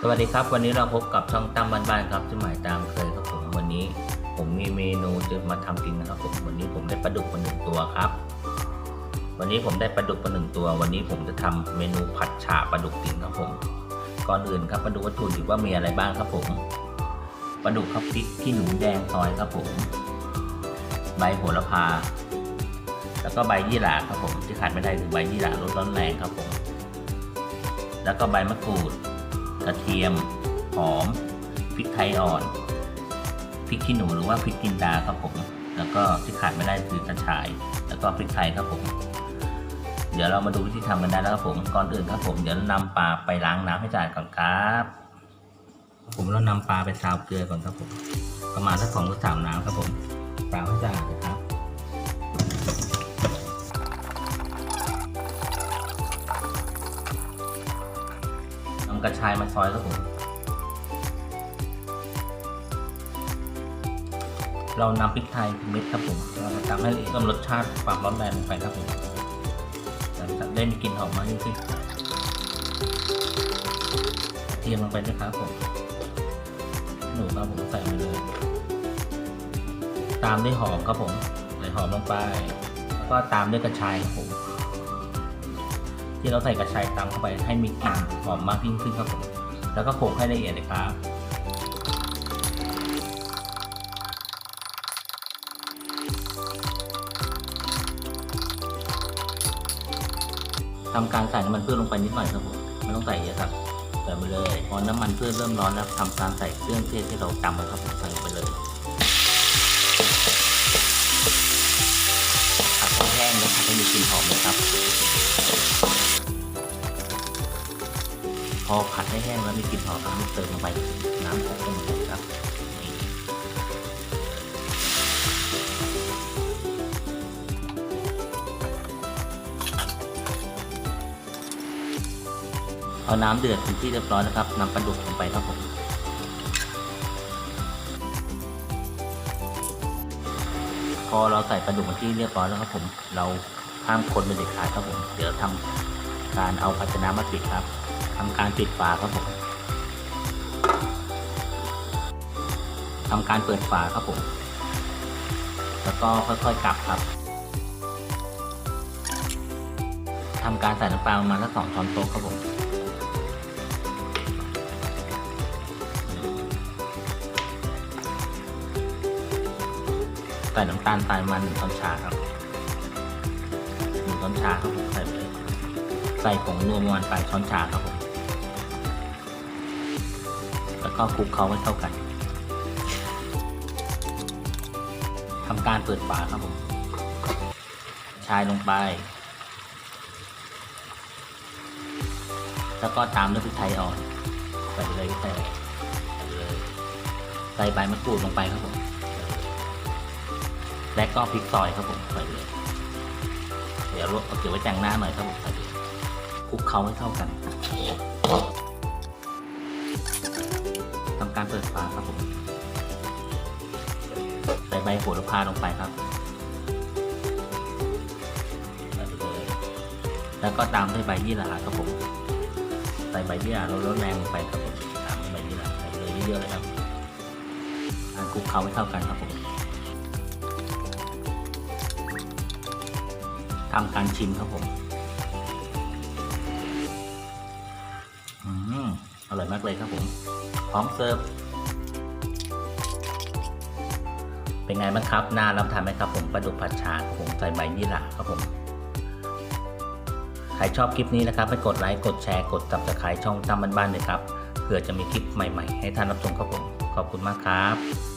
สวัสดีครับ วันนี้เราพบกับช่องตั้มบ้านๆครับที่อหมายตามเคยครับผมวันนี้ ผมมีเมนูจะมาทำกินนะครับผมวันนี้ผมได้ปลาดุกมาหนึ่งตัวครับ วันนี้ผมได้ปลาดุกมาหนึ่งตัว วันนี้ผมจะทำเมนูผัดฉ่าปลาดุกติ่งครับผม ก่อนอื่นครับมาดูวัตถุดิบว่ามีอะไรบ้างครับผมปลาดุกครับพริกขี้หนูแดงซอยครับผม ใบโหระพา แล้วก็ใบยี่หร่าครับผมที่ขาดไม่ได้คือใบยี่หร่ารสร้อนแรงครับผม แล้วก็ใบมะกรูด กระเทียม หอม พริกไทยอ่อน พริกขี้หนูหรือว่าพริกกินดาครับผม แล้วก็ที่ขาดไม่ได้คือกระชาย แล้วก็พริกไทยครับผม เดี๋ยวเรามาดูวิธีทำกันได้แล้วครับผม ก่อนอื่นครับผม เดี๋ยวเรานำปลาไปล้างน้ำให้สะอาดก่อนครับ ผมเรานำปลาไปซาวเกลือก่อนครับผม ประมาณสักสองหรือสามน้ำครับผม ปลาให้สะอาดนะครับำกระชายมาซอยครับผม เรานำพริกไทยเม็ดครับผมเรามาตำให้เพิ่มรสชาติความร้อนแรงลงไปครับผมจะได้มีกลิ่นหอมมากยิ่งขึ้นเทียมลงไปด้วยครับผมหนูครับผมใส่ไปเลยตามด้วยหอมครับผมใส่หอมลงไป แล้วก็ตามด้วยกระชายครับผม ที่เราใส่กระชายตามเข้าไปให้มีกลิ่นหอมมากยิ่งขึ้นครับผมแล้วก็โขลกให้ละเอียดเลยครับทำการใส่น้ำมันพืชลงไปนิดหน่อยครับผมไม่ต้องใส่เยอะครับใส่ไปเลยพอน้ำมันพืชเริ่มร้อนแล้วทำการใส่เครื่องเทศที่เราตำไว้ครับผมใส่ไปเลย พอผัดให้แห้งแล้วมีกลิ่นหอมครับเติมลงไปน้ำใส่ลงไปครับเอาน้ำเดือดเป็นที่เรียบร้อยนะครับนำปลาดุกลงไปครับผมพอเราใส่ปลาดุกมาที่เรียบร้อยแล้วครับผม เราห้ามคนเป็นเด็ดขาดครับผม เดี๋ยวทำ การเอาภาชนะมาปิดครับทำการปิดฝาครับผมทำการเปิดฝาครับผม แล้วก็ค่อยๆกลับครับทำการใส่น้ำปลาประมาณสักสองช้อนโต๊ะครับผมใส่น้ำตาลทรายมาหนึ่งช้อนชาครับหนึ่งช้อนชาครับผมใส่ไป ส่ผงนัวประมาณแปช้อนชาครับผม แล้วก็คลุกเคล้าให้เข้ากันทำการเปิดฝาครับผม ชายลงไป แล้วก็ตามด้วยพริกไทยอ่อนใส่ไปเลยใส่ไปเลยใส่ใบมะกรูดลงไปครับผม และก็พริกซอยครับผมใส่เลย เดี๋ยวเอาเก็บไว้แต่งหน้าหน่อยครับผมใส่เลย คลุกเคล้าให้เข้ากันทำการเปิดฝาครับผม ใส่ใบโหระพาลงไปครับ แล้วก็ตามด้วยใบยี่หร่าครับผม ใส่ใบยี่หร่าเราลดแรงลงไปครับผม ตามด้วยใบยี่หร่าใส่เลยเยอะๆเลยครับอ่าคลุกเคล้าให้เข้ากันครับผมทำการชิมครับผม อร่อยมากเลยครับผมพร้อมเสิร์ฟเป็นไงบ้างครับน่ารับทานไหมครับผมปลาดุกผัดชาครับผมใส่ใบยี่หร่าครับผมใครชอบคลิปนี้นะครับไปกดไลค์กดแชร์กดติดตามช่องตามบ้านๆเลยครับเผื่อจะมีคลิปใหม่ ๆ ให้ท่านรับชมครับผมขอบคุณมากครับ